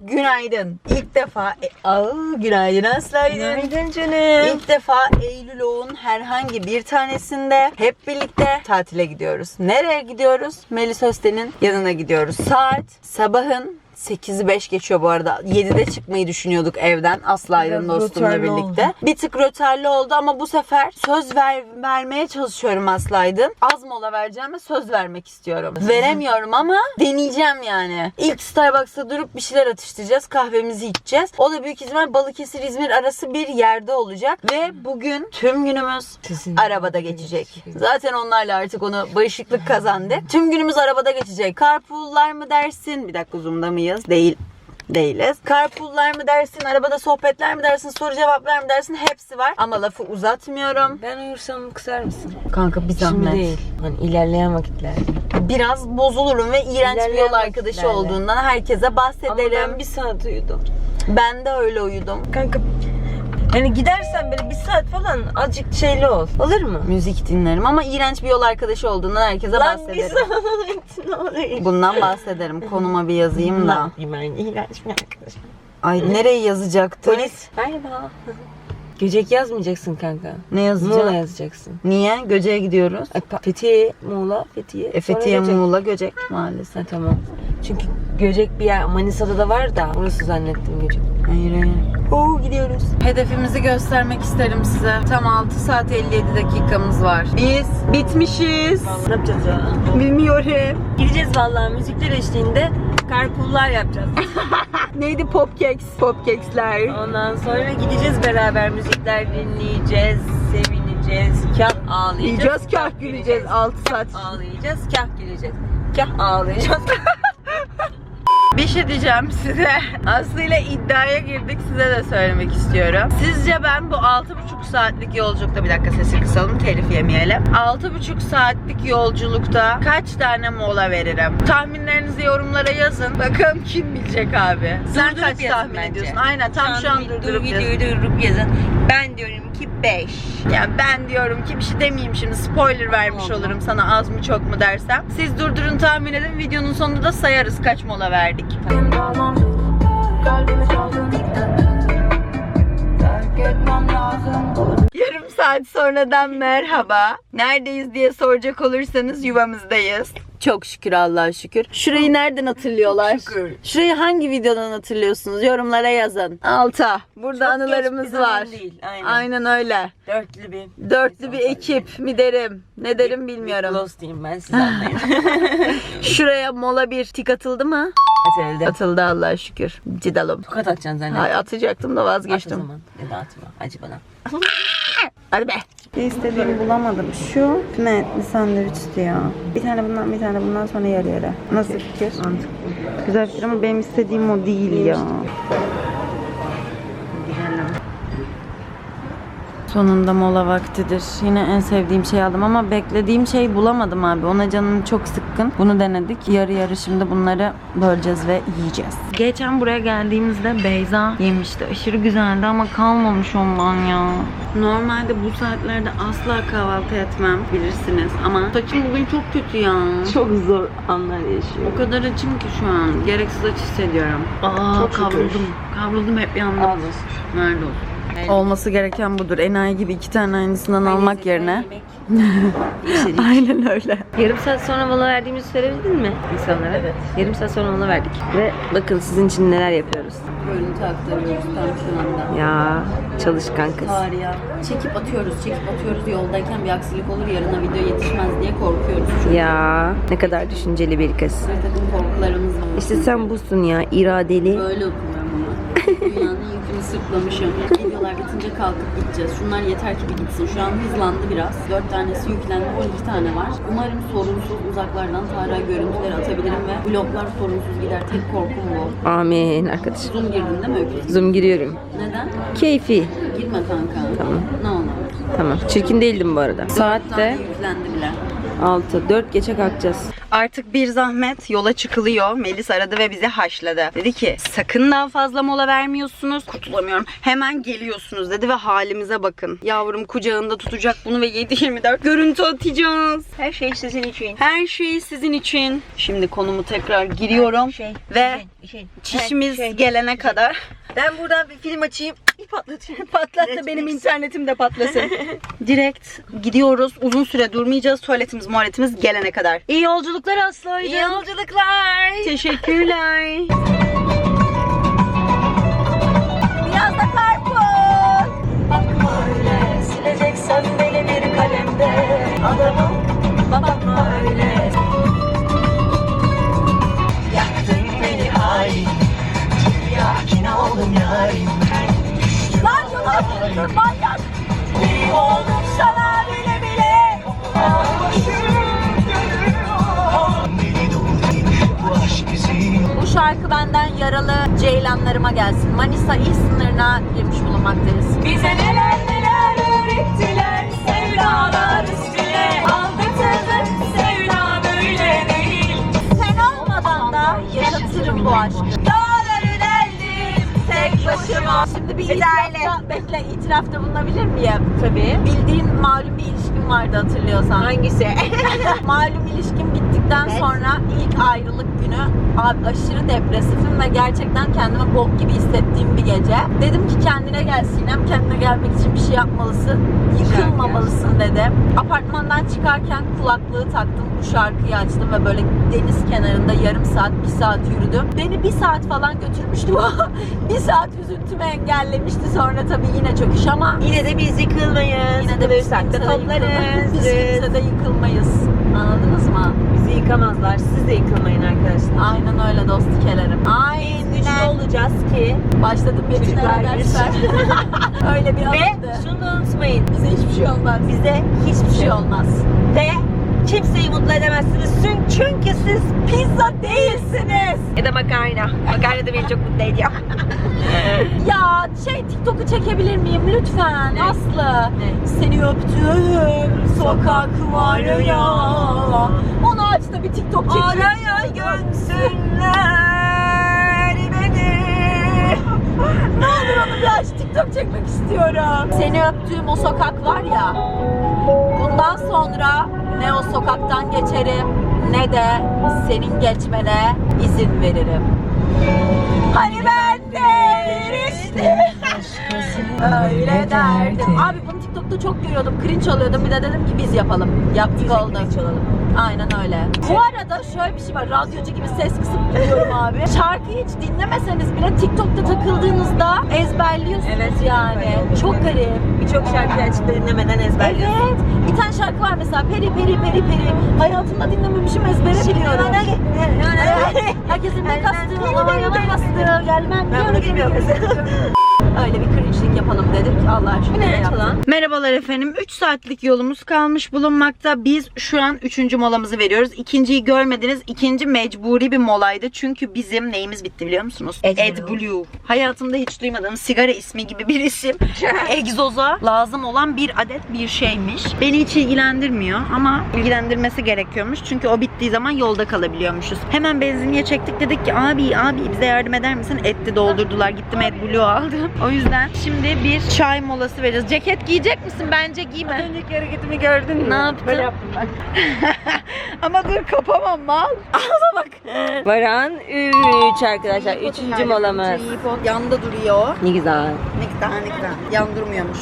günaydın. İlk defa, e, aa, günaydın Aslaydın. Günaydın canım. İlk defa Eylül Oğun herhangi bir tanesinde hep birlikte tatile gidiyoruz. Nereye gidiyoruz? Melis Östen'in yanına gidiyoruz. Saat sabahın 8'i 5 geçiyor bu arada. 7'de çıkmayı düşünüyorduk evden Aydın Biraz dostumla birlikte. oldu. Bir tık rötarlı oldu ama bu sefer söz ver, vermeye çalışıyorum Aslı Aydın. Az mola vereceğime söz vermek istiyorum. Veremiyorum ama deneyeceğim yani. İlk Starbucks'ta durup bir şeyler atıştıracağız. Kahvemizi içeceğiz. O da büyük ihtimal Balıkesir İzmir arası bir yerde olacak. Ve bugün tüm günümüz Sizin arabada geçecek. Zaten onlarla artık onu bağışıklık kazandı. Tüm günümüz arabada geçecek. Carpool'lar mı dersin? Bir dakika zoom'da mıyız? Değil. Değiliz. Carpool'lar mı dersin? Arabada sohbetler mi dersin? Soru cevaplar mı dersin? Hepsi var. Ama lafı uzatmıyorum. Ben uyursam kısar mısın? Kanka bir Şimdi zahmet. değil. Hani ilerleyen vakitler. Biraz bozulurum ve iğrenç bir İlerleyen yol arkadaşı vakitlerle. olduğundan herkese Ama bahsederim. ben bir saat uyudum. Ben de öyle uyudum. Kanka yani gidersen böyle bir saat falan azıcık şeyli ol. Olur mu? Müzik dinlerim ama iğrenç bir yol arkadaşı olduğundan herkese Lan bir bahsederim. oluyor? Bundan bahsederim. Konuma bir yazayım Ne da. yapayım ben? İğrenç bir arkadaşım. Ay nereye yazacaktı? Polis. Merhaba. Göcek yazmayacaksın kanka. Ne Muğla yazacağım? yazacaksın. Niye? Göce'ye gidiyoruz. Ay, pa- Fethiye, Muğla, Fethiye. E, Fethiye, Göcek. Muğla, Göcek maalesef. Ha, tamam. Çünkü Göcek bir yer Manisa'da da var da orası zannettim Göcek. Hayır hayır. Oo gidiyoruz. Hedefimizi göstermek isterim size. Tam 6 saat 57 dakikamız var. Biz bitmişiz. Ne yapacağız ya? Bilmiyorum. Gideceğiz vallahi müzikler eşliğinde karpullar yapacağız. Neydi Popkeks? Popkeksler. Ondan sonra gideceğiz beraber müzikler dinleyeceğiz, sevineceğiz, kah ağlayacağız. Yiyeceğiz kah güleceğiz 6 saat. Ağlayacağız, kah güleceğiz. Kah ağlayacağız. Bir şey diyeceğim size. Aslı ile iddiaya girdik size de söylemek istiyorum. Sizce ben bu 6,5 saatlik yolculukta bir dakika sesi kısalım telif yemeyelim. 6,5 saatlik yolculukta kaç tane mola veririm? Tahminlerinizi yorumlara yazın. Bakalım kim bilecek abi. Sen Durdurup kaç tahmin bence. ediyorsun? Aynen tam şu an bir- durdurup yazın. videoyu durdurup yazın. Ben diyorum ki 5. Ya ben diyorum ki bir şey demeyeyim şimdi spoiler vermiş Oldu. olurum sana az mı çok mu dersem. Siz durdurun tahmin edin videonun sonunda da sayarız kaç mola verdik. Yarım saat sonradan merhaba. Neredeyiz diye soracak olursanız yuvamızdayız. Çok şükür Allah'a şükür. Şurayı nereden hatırlıyorlar? şükür. Şurayı hangi videodan hatırlıyorsunuz? Yorumlara yazın. Alta. Burada Çok anılarımız geç var. değil, aynen. Aynen öyle. Dörtlü bir. Dörtlü bir ekip mi derim? Ne derim bilmiyorum. Close diyeyim ben size anlayın. Şuraya mola bir tik atıldı mı? Atölde. Atıldı Allah'a şükür. Cidalım. Tokat atacaksın zannettim. Ay, atacaktım da At o vazgeçtim. zaman. Ya da atma. Acı bana. Hadi be. Ne istediğimi bulamadım. Şu füme etli sandviçti ya. Bir tane bundan bir tane bundan sonra yarı yarı. Nasıl fikir? Mantıklı. Güzel fikir ama benim istediğim o değil ya. Sonunda mola vaktidir. Yine en sevdiğim şey aldım ama beklediğim şey bulamadım abi. Ona canım çok sıkkın. Bunu denedik. Yarı yarı şimdi bunları böleceğiz ve yiyeceğiz. Geçen buraya geldiğimizde Beyza yemişti. Aşırı güzeldi ama kalmamış ondan ya. Normalde bu saatlerde asla kahvaltı etmem bilirsiniz ama saçım bugün çok kötü ya. Çok zor anlar yaşıyor. O kadar açım ki şu an. Gereksiz aç hissediyorum. Aa Çok şükür. kavruldum. Kavruldum hep yandım. Nerede olsun? Olması gereken budur. Enayi gibi iki tane aynısından almak yerine. Aynen öyle. Yarım saat sonra mola verdiğimizi söylemedin mi insanlara? Evet. Yarım saat sonra mola verdik. Ve bakın sizin için neler yapıyoruz. Görüntü aktarıyoruz tam şu anda. Ya çalışkan kız. Tarihe. Çekip atıyoruz, çekip atıyoruz. Yoldayken bir aksilik olur, yarına video yetişmez diye korkuyoruz. Çünkü Ya ne kadar düşünceli bir kız. bir takım korkularımız var. İşte sen busun ya iradeli. Böyle ama. Dünyanın yükünü sırtlamışım. Videolar bitince kalkıp gideceğiz. Şunlar yeter ki bir gitsin. Şu an hızlandı biraz. 4 tanesi yüklendi. 12 tane var. Umarım sorunsuz uzaklardan Tarık'a görüntüleri atabilirim ve vloglar sorunsuz gider. Tek korkum bu. Amin arkadaşım. Zoom girdin değil mi Öykü? Zoom giriyorum. Neden? Keyfi. Girme kanka. Tamam. Ne olur. Tamam. Çirkin değildim bu arada. Saatte tane yüklendi bile. 6, 4 geçe kalkacağız. Artık bir zahmet yola çıkılıyor. Melis aradı ve bizi haşladı. Dedi ki sakın daha fazla mola vermiyorsunuz. Kurtulamıyorum. Hemen geliyorsunuz dedi ve halimize bakın. Yavrum kucağında tutacak bunu ve 7-24 görüntü atacağız. Her şey sizin için. Her şey sizin için. Şimdi konumu tekrar giriyorum. Şey, Ve için, için. çişimiz Her şey. gelene kadar Ben buradan bir film açayım. Bir patlatayım. patlat da Netflix. benim internetim de patlasın. Direkt gidiyoruz. Uzun süre durmayacağız. Tuvaletimiz, muhaletimiz gelene kadar. İyi yolculuklar Aslı. İyi yolculuklar. Teşekkürler. şarkı benden yaralı ceylanlarıma gelsin. Manisa il sınırına girmiş bulunmaktayız. Bize neler neler öğrettiler Sevdalar üstüne aldatılır Sevda böyle değil Sen olmadan da yaşatırım bu aşkı. Dağları deldim tek başıma Şimdi bir itirafta, bekle itirafta bulunabilir miyim? Tabii. Bildiğin malum bir ilişkin vardı hatırlıyorsan. Hangisi? malum ilişkim bittikten Evet. sonra ilk ayrılık günü aşırı depresifim ve gerçekten kendimi bok gibi hissettiğim bir gece. Dedim ki kendine gel Sinem, kendine gelmek için bir şey yapmalısın. Yıkılmamalısın dedim. Apartmandan çıkarken kulaklığı taktım, bu şarkıyı açtım ve böyle deniz kenarında yarım saat, bir saat yürüdüm. Beni bir saat falan götürmüştü bir saat üzüntümü engellemişti sonra tabii yine çöküş ama Yine de biz yıkılmayız yine de biz de. Biz toplarız kimse de yıkılmayız. Anladınız mı? Bizi yıkamazlar siz de yıkılmayın arkadaşlar Aynen öyle dostikelerim. Biz Aynen. güçlü olacağız ki Başladım Çocuklar geçişlere dersler. öyle bir Ve anıydı. şunu da unutmayın Bize hiçbir şey olmaz. Bize hiçbir şey olmaz. Ve mutlu edemezsiniz Çünkü- siz pizza değilsiniz. Ya da makarna. Makarna da beni çok mutlu ediyor. Ya şey TikTok'u çekebilir miyim lütfen Ne? Aslı? Ne? Seni öptüğüm sokak var ya. Onu aç da bir TikTok çekeyim. Araya gömsünler beni. Ne olur onu bir aç TikTok çekmek istiyorum. Seni öptüğüm o sokak var ya. Bundan sonra ne o sokaktan geçerim ne de senin geçmene izin veririm. Hani ben de işte öyle derdim. Abi bunu TikTok'ta çok görüyordum. Cringe oluyordum. Bir de dedim ki biz yapalım. Yaptık oldu. çalalım. Aynen öyle. Bu arada şöyle bir şey var. Radyocu gibi ses kısıp duyuyorum abi. Şarkıyı hiç dinlemeseniz bile TikTok'ta takıldığınızda ezberliyorsunuz Evet, yani. Çok garip. Birçok şarkıyı açıp da dinlemeden ezberliyorum. Evet. Bir tane şarkı var mesela peri peri peri peri. Hayatımda dinlememişim ezbere biliyorum. Herkesin ne kastığı, havaya bastığı, gelmem. Ben bunu bilmiyorum mesela. Öyle bir cringe'lik yapalım dedik. Allah aşkına Bu ne çalan? Merhabalar efendim. 3 saatlik yolumuz kalmış bulunmakta. Biz şu an 3. molamızı veriyoruz. İkinciyi görmediniz. İkinci mecburi bir molaydı. Çünkü bizim neyimiz bitti biliyor musunuz? AdBlue. Hayatımda hiç duymadığım sigara ismi gibi bir isim. Egzoza lazım olan bir adet bir şeymiş. Beni hiç ilgilendirmiyor ama ilgilendirmesi gerekiyormuş. Çünkü o bittiği zaman yolda kalabiliyormuşuz. Hemen benzinliğe çektik dedik ki abi abi bize yardım eder misin? Etti doldurdular. Gittim AdBlue aldım. O yüzden şimdi bir çay molası vereceğiz. Ceket giyecek misin? Bence giyme. Önceki hareketimi gördün mü? Ne yaptın? Böyle yaptım bak. Ama dur kapamam mal. Varan 3 arkadaşlar. Üçüncü molamız. Tripod yanında duruyor. Ne güzel. Ne güzel ne güzel. Yan durmuyormuş.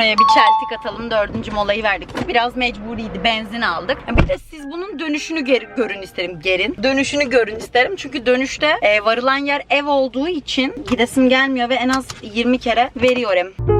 Buraya bir çeltik atalım. Dördüncü molayı verdik. Biraz mecburiydi. Benzin aldık. Bir de siz bunun dönüşünü geri, görün isterim. Gerin. Dönüşünü görün isterim. Çünkü dönüşte e, varılan yer ev olduğu için gidesim gelmiyor ve en az 20 kere veriyorum.